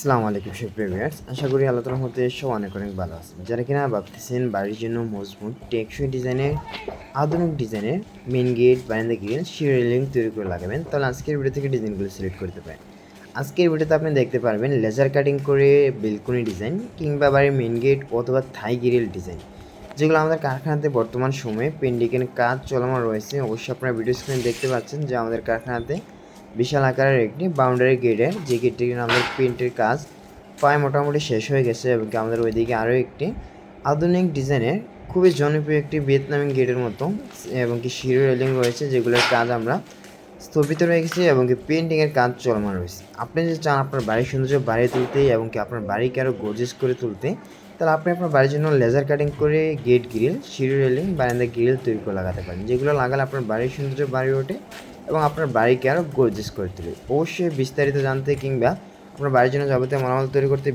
আসসালামু আলাইকুম সুপ্রিমিয়ার্স আশা করি আল্লাহ মধ্যে সব অনেক অনেক ভালো আছে যারা কিনা ভাবতেছেন বাড়ির জন্য মজবুত টেকসই ডিজাইনের, আধুনিক ডিজাইনের মেন গেট বারান্দা গ্রিল শিরিলিং তৈরি করে লাগাবেন, তাহলে আজকের ভিডিও থেকে ডিজাইনগুলো সিলেক্ট করতে পারেন। আজকের ভিডিওতে আপনি দেখতে পারবেন লেজার কাটিং করে বেলকনি ডিজাইন কিংবা বাড়ির মেন গেট অথবা থাই গ্রিল ডিজাইন যেগুলো আমাদের কারখানাতে বর্তমান সময়ে পেন্ডিকের কাজ চলমান রয়েছে। অবশ্যই আপনারা ভিডিও স্ক্রিনে দেখতে পাচ্ছেন যে আমাদের কারখানাতে বিশাল আকারের একটি বাউন্ডারি গেটের যে গেটটি আমাদের পেন্টের কাজ। প্রায় মোটামুটি শেষ হয়ে গেছে এবং আমাদের ওইদিকে আরও একটি। আধুনিক ডিজাইনের খুবই জনপ্রিয় একটি ভিয়েতনামি গেটের মতো, এবং কি শিরো রেলিং রয়েছে, যেগুলোর কাজ আমরা স্থগিত রয়ে গেছে এবং কি পেন্টিংয়ের কাজ চলমান রয়েছে। আপনি যদি চান আপনার বাড়ির সৌন্দর্য বাড়িয়ে তুলতে এবং কি আপনার বাড়িকে আরও গর্জেস করে তুলতে, তাহলে আপনি আপনার বাড়ির জন্য লেজার কাটিং করে গেট গ্রিল সিঁড়ি রেলিং বারান্দা গ্রিল তৈরি করে লাগাতে পারেন। যেগুলো লাগালে আপনার বাড়ির সৌন্দর্য বাড়িয়ে ওঠে। এবং আপনার বাড়িকে আরও গর্জেস করে তুলি। অবশ্যই বিস্তারিত জানতে কিংবা আপনার বাড়ির জন্য যাবতীয় মালামাল তৈরি করতে